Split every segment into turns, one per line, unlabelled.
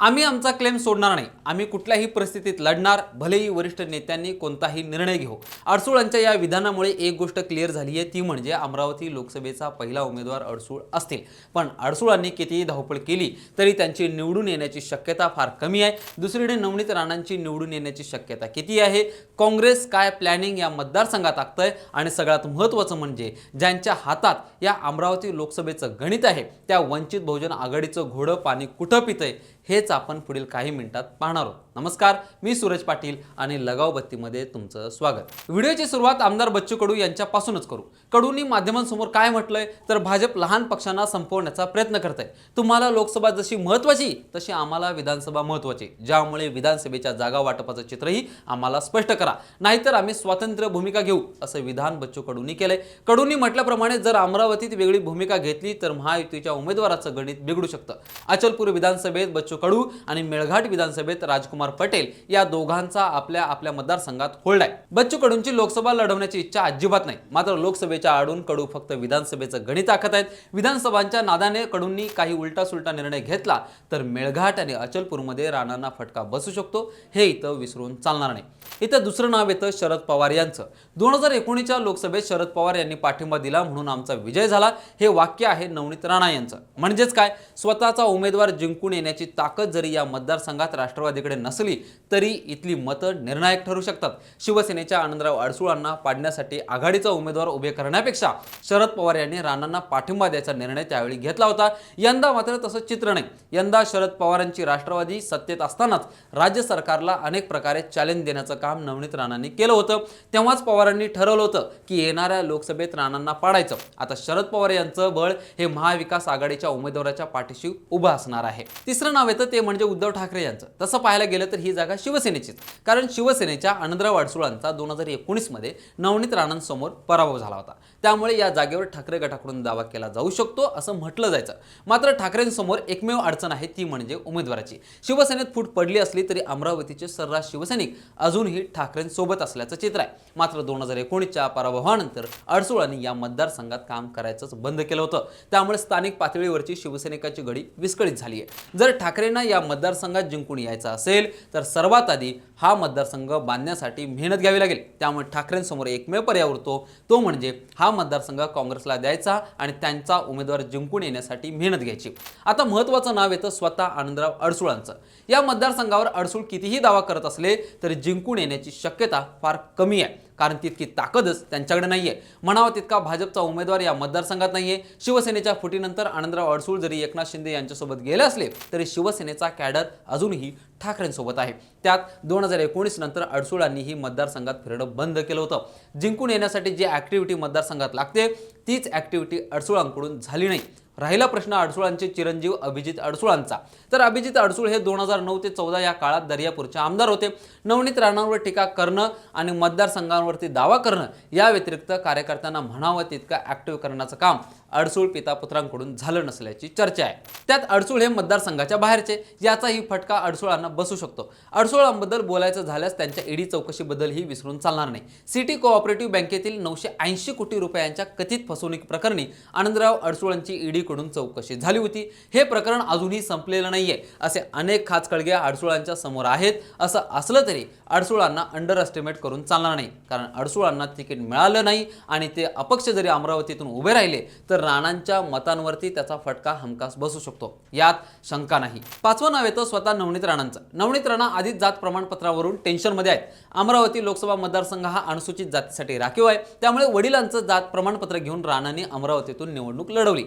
आम्ही आमचा क्लेम सोडणार नाही. आम्ही कुठल्याही परिस्थितीत लढणार भलेही वरिष्ठ नेत्यांनी कोणताही निर्णय घेऊ. अडसुळांच्या या विधानामुळे एक गोष्ट क्लिअर झाली आहे ती म्हणजे अमरावती लोकसभेचा पहिला उमेदवार अडसूळ असतील. पण अडसूळांनी कितीही धावपळ केली तरी त्यांची निवडून येण्याची शक्यता फार कमी आहे. दुसरीकडे नवनीत राणांची निवडून येण्याची शक्यता किती आहे? काँग्रेस काय प्लॅनिंग या मतदारसंघात आखतंय? आणि सगळ्यात महत्त्वाचं म्हणजे ज्यांच्या हातात या अमरावती लोकसभेचं गणित आहे त्या वंचित बहुजन आघाडीचं घोडं पाणी कुठं पितंय? हेच आपण पुढील काही मिनिटात पाहणार आहोत. नमस्कार मी सूरज पाटील आणि लगाव बत्तीमध्ये तुमचं स्वागत. व्हिडिओची सुरुवात आमदार बच्चू कडू यांच्यापासूनच करू. कडूंनी माध्यमांसमोर काय म्हटलंय तर भाजप लहान पक्षांना संपवण्याचा प्रयत्न करत आहे तुम्हाला लोकसभा जशी महत्वाची तशी आम्हाला विधानसभा महत्वाची. ज्यामुळे विधानसभेच्या जागा वाटपाचं चित्रही आम्हाला स्पष्ट करा. नाहीतर आम्ही स्वातंत्र्य भूमिका घेऊ असं विधान बच्चू कडूंनी केलंय. कडूंनी म्हटल्याप्रमाणे जर अमरावतीत वेगळी भूमिका घेतली तर महायुतीच्या उमेदवाराचं गणित बिघडू शकतं. अचलपूर विधानसभेत बच्चू कडू आणि मेळघाट विधानसभेत राजकुमार पटेल या दोघांचा आपल्या आपल्या मतदारसंघात होल्ड आहे. बच्चू कडूंची लोकसभा लढवण्याची इच्छा अजिबात नाही. मात्र लोकसभेच्या आडून कडू फक्त विधानसभेचं गणित आखत आहेत. विधानसभांच्या नादाने कडूंनी काही उलटा सुलटा निर्णय घेतला तर मेळघाट आणि अचलपूरमध्ये राणांना फटका बसू शकतो. हे इथं विसरून चालणार नाही. इथं दुसरं नाव येतं शरद पवार यांचं. दोन हजार एकोणीसच्या लोकसभेत शरद पवार यांनी पाठिंबा दिला म्हणून आमचा विजय झाला. हे वाक्य आहे नवनीत राणा यांचं. म्हणजेच काय? स्वतःचा उमेदवार जिंकून येण्याची ताकद जरी या मतदारसंघात राष्ट्रवादीकडे नसली तरी इथली मतं निर्णायक ठरू शकतात. शिवसेनेच्या आनंदराव अडसुळांना पाडण्यासाठी आघाडीचा उमेदवार उभे करण्यापेक्षा शरद पवार यांनी राणांना पाठिंबा द्यायचा निर्णय त्यावेळी घेतला होता. यंदा मात्र तसं चित्र नाही. यंदा शरद पवारांची राष्ट्रवादी सत्तेत असतानाच राज्य सरकारला अनेक प्रकारे चॅलेंज देण्याचं काम नवनीत राणांनी केलं होतं. तेव्हाच पवारांनी ठरवलं होतं की येणाऱ्या लोकसभेत राणांना पाडायचं. आता शरद पवार यांचं बळ हे महाविकास आघाडीच्या उमेदवाराच्या पाठीशी उभं असणार आहे. तिसरं नाव येतं ते म्हणजे उद्धव ठाकरे यांचं. तसं पाहायला गेलं तर ही जागा शिवसेनेचीच. कारण शिवसेनेच्या आनंदराव अडसुळांचा दोन हजार एकोणीसमध्ये नवनीत राणांसमोर पराभव झाला होता. त्यामुळे या जागेवर ठाकरे गटाकडून दावा केला जाऊ शकतो असं म्हटलं जायचं. मात्र ठाकरेंसमोर एकमेव अडचण आहे ती म्हणजे उमेदवाराची. शिवसेनेत फूट पडली असली तरी अमरावतीचे सर्रास शिवसैनिक अजूनही ठाकरेंसोबत असल्याचं चित्र आहे. मात्र दोन हजार एकोणीसच्या पराभवानंतर अडसुळांनी या मतदारसंघात काम करायचंच बंद केलं होतं. त्यामुळे स्थानिक पातळीवरची शिवसैनिकाची घडी विस्कळीत झाली आहे. जर ठाकरे ठाकरेंना या मतदारसंघात जिंकून यायचा असेल तर सर्वात आधी हा मतदारसंघ बांधण्यासाठी मेहनत घ्यावी लागेल. त्यामुळे ठाकरेंसमोर एकमेव पर्याय उरतो. तो म्हणजे हा मतदारसंघ काँग्रेसला द्यायचा आणि त्यांचा उमेदवार जिंकून येण्यासाठी मेहनत घ्यायची. आता महत्त्वाचं नाव येतं स्वतः आनंदराव अडसुळांचं. या मतदारसंघावर अडसूळ कितीही दावा करत असले तरी जिंकून येण्याची शक्यता फार कमी आहे. कारण तितकी ताकदच त्यांच्याकडे आहे म्हणावा तितका भाजपचा उमेदवार या मतदारसंघात नाही आहे शिवसेनेच्या फुटीनंतर आनंदराव अडसूळ जरी एकनाथ शिंदे यांच्यासोबत गेले असले तरी शिवसेनेचा कॅडर अजूनही ठाकरेंसोबत आहे. त्यात दोन हजार एकोणीस नंतर अडसूळांनी ही मतदारसंघात फिरणं बंद केलं होतं. जिंकून येण्यासाठी जी ॲक्टिव्हिटी मतदारसंघात लागते तीच ॲक्टिव्हिटी अडसूळांकडून झाली नाही. राहिला प्रश्न अडसुळांचे चिरंजीव अभिजित अडसुळांचा. तर अभिजित अडसूळ हे दोन हजार नऊ ते चौदा या काळात दर्यापूरचे आमदार होते. नवनीत राणांवर टीका करणं आणि मतदारसंघांवरती दावा करणं या व्यतिरिक्त कार्यकर्त्यांना म्हणावं तितकं ॲक्टिव्ह करण्याचं काम अडसूळ पितापुत्रांकडून झालं नसल्याची चर्चा आहे. त्यात अडसूळ हे मतदारसंघाच्या बाहेरचे याचाही फटका अडसूळांना बसू शकतो. अडसूळांबद्दल बोलायचं झाल्यास त्यांच्या ईडी चौकशीबद्दलही विसरून चालणार नाही. सिटी कोऑपरेटिव्ह बँकेतील नऊशे ऐंशी कोटी रुपयांच्या कथित फसवणूक प्रकरणी आनंदराव अडसूळांची ईडीकडून चौकशी झाली होती. हे प्रकरण अजूनही संपलेलं नाहीये. असे अनेक खाचखळगे अडसुळांच्या समोर आहेत. असं असलं तरी अडसुळांना अंडर एस्टिमेट करून चालणार नाही. कारण अडसुळांना तिकीट मिळालं नाही आणि ते अपक्ष जरी अमरावतीतून उभे राहिले तर राणांच्या मतांवरती त्याचा फटका हमखास बसू शकतो. यात शंका नाही. पाचवं नाव येतं स्वतः नवनीत राणांचं. नवनीत राणा आधीच जात प्रमाणपत्रावरून टेन्शनमध्ये आहेत. अमरावती लोकसभा मतदारसंघ हा अनुसूचित जातीसाठी राखीव आहे. त्यामुळे वडिलांचं जात प्रमाणपत्र घेऊन राणांनी अमरावतीतून निवडणूक लढवली.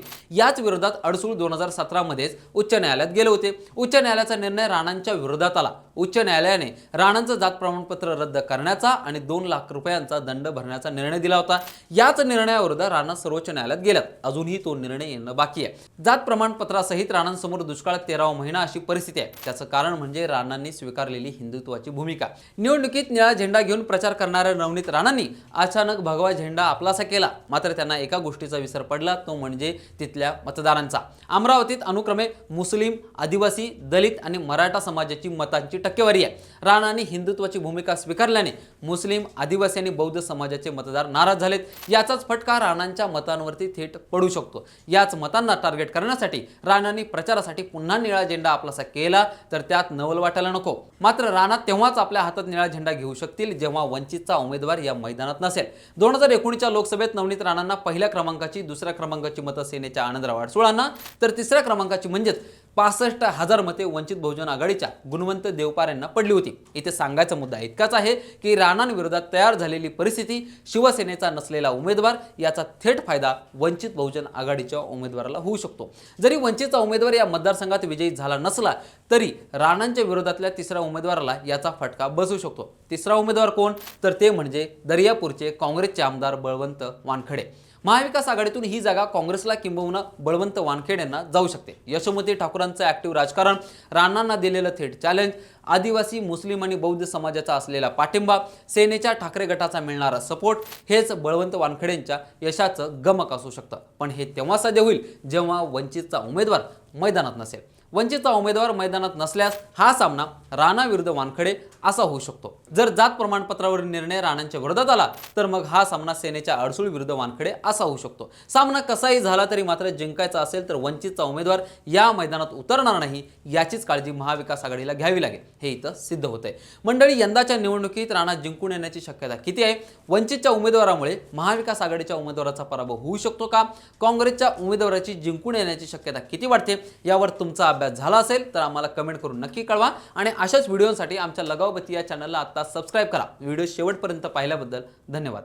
याच विरोधात अडसूळ दोन हजार सतरामध्येच उच्च न्यायालयात गेले होते. उच्च न्यायालयाचा निर्णय राणांच्या विरोधात आला. उच्च न्यायालयाने राणांचं जात प्रमाणपत्र रद्द करण्याचा आणि दोन लाख रुपयांचा दंड भरण्याचा निर्णय दिला होता. याच निर्णयाविरुद्ध राणा सर्वोच्च न्यायालयात गेल्यात. अजूनही तो निर्णय येणं बाकी आहे. जात प्रमाणपत्रासहित राणांसमोर दुष्काळ तेरावा महिना अशी परिस्थिती आहे. त्याचं कारण म्हणजे राणांनी स्वीकारलेली हिंदुत्वाची भूमिका. निवडणुकीत निळा झेंडा घेऊन प्रचार करणाऱ्या नवनीत राणांनी अचानक भगवा झेंडा आपलासा केला. मात्र त्यांना एका गोष्टीचा विसर पडला. तो म्हणजे तिथल्या मतदारांचा. अमरावतीत अनुक्रमे मुस्लिम आदिवासी दलित आणि मराठा समाजाची मतांची टक्केवारी आहे. राणांनी हिंदुत्वाची भूमिका स्वीकारल्याने मुस्लिम आदिवासी आणि बौद्ध समाजाचे मतदार नाराज झालेत. याचाच फटका राणांच्या मतांवरती थेट पडू शकतो. याच मतांना टार्गेट करण्यासाठी राणांनी प्रचारासाठी पुन्हा निळा झेंडा आपलासा केला तर त्यात नवल वाटायला नको. मात्र राणा तेव्हाच आपल्या हातात निळा झेंडा घेऊ शकतील जेव्हा वंचितचा उमेदवार या मैदानात नसेल. दोन हजार एकोणीसच्या लोकसभेत नवनीत राणांना पहिल्या क्रमांकाची दुसऱ्या क्रमांकाची मतं सेनेच्या आनंदराव अडसुळांना तर तिसऱ्या क्रमांकाची म्हणजेच पासष्ट हजार मते वंचित बहुजन आघाडीच्या गुणवंत देवपार यांना पडली होती. इथे सांगायचा मुद्दा इतकाच आहे की राणांविरोधात तयार झालेली परिस्थिती शिवसेनेचा नसलेला उमेदवार याचा थेट फायदा वंचित बहुजन आघाडीच्या उमेदवाराला होऊ शकतो. जरी वंचितचा उमेदवार या मतदारसंघात विजयी झाला नसला तरी राणांच्या विरोधातल्या तिसऱ्या उमेदवाराला याचा फटका बसू शकतो. तिसरा उमेदवार कोण? तर ते म्हणजे दर्यापूरचे काँग्रेसचे आमदार बळवंत वानखडे. महाविकास आघाडीतून ही जागा काँग्रेसला किंबहुना बळवंत वानखेड यांना जाऊ शकते. यशोमती ठाकूरांचं ऍक्टिव्ह राजकारण राणांना दिलेलं थेट चॅलेंज आदिवासी मुस्लिम आणि बौद्ध समाजाचा असलेला पाठिंबा सेनेच्या ठाकरे गटाचा मिळणारा सपोर्ट हेच बळवंत वानखेडेंच्या यशाचं गमक असू शकतं. पण हे तेव्हा साध्य होईल जेव्हा वंचितचा उमेदवार मैदानात नसेल. वंचितचा उमेदवार मैदानात नसल्यास हा सामना राणा विरुद्ध वानखडे असा होऊ शकतो. जर जात प्रमाणपत्रावरील निर्णय राणांच्या विरोधात आला तर मग हा सामना सेनेच्या अडसूळ विरुद्ध वानखडे असा होऊ शकतो. सामना कसाही झाला तरी मात्र जिंकायचा असेल तर वंचितचा उमेदवार या मैदानात उतरणार नाही याचीच काळजी महाविकास आघाडीला घ्यावी लागेल. हे इथं सिद्ध होतंय. मंडळी यंदाच्या निवडणुकीत राणा जिंकून येण्याची शक्यता किती आहे? वंचितच्या उमेदवारामुळे महाविकास आघाडीच्या उमेदवाराचा पराभव होऊ शकतो का? काँग्रेसच्या उमेदवाराची जिंकून येण्याची शक्यता किती वाटते यावर तुमचा अभ्यास झाला असेल तर आम्हाला कमेंट करून नक्की कळवा. आणि अशाच व्हिडिओसाठी आमच्या लगावबती या चॅनलला आत्ता सबस्क्राईब करा. व्हिडिओ शेवटपर्यंत पाहिल्याबद्दल धन्यवाद.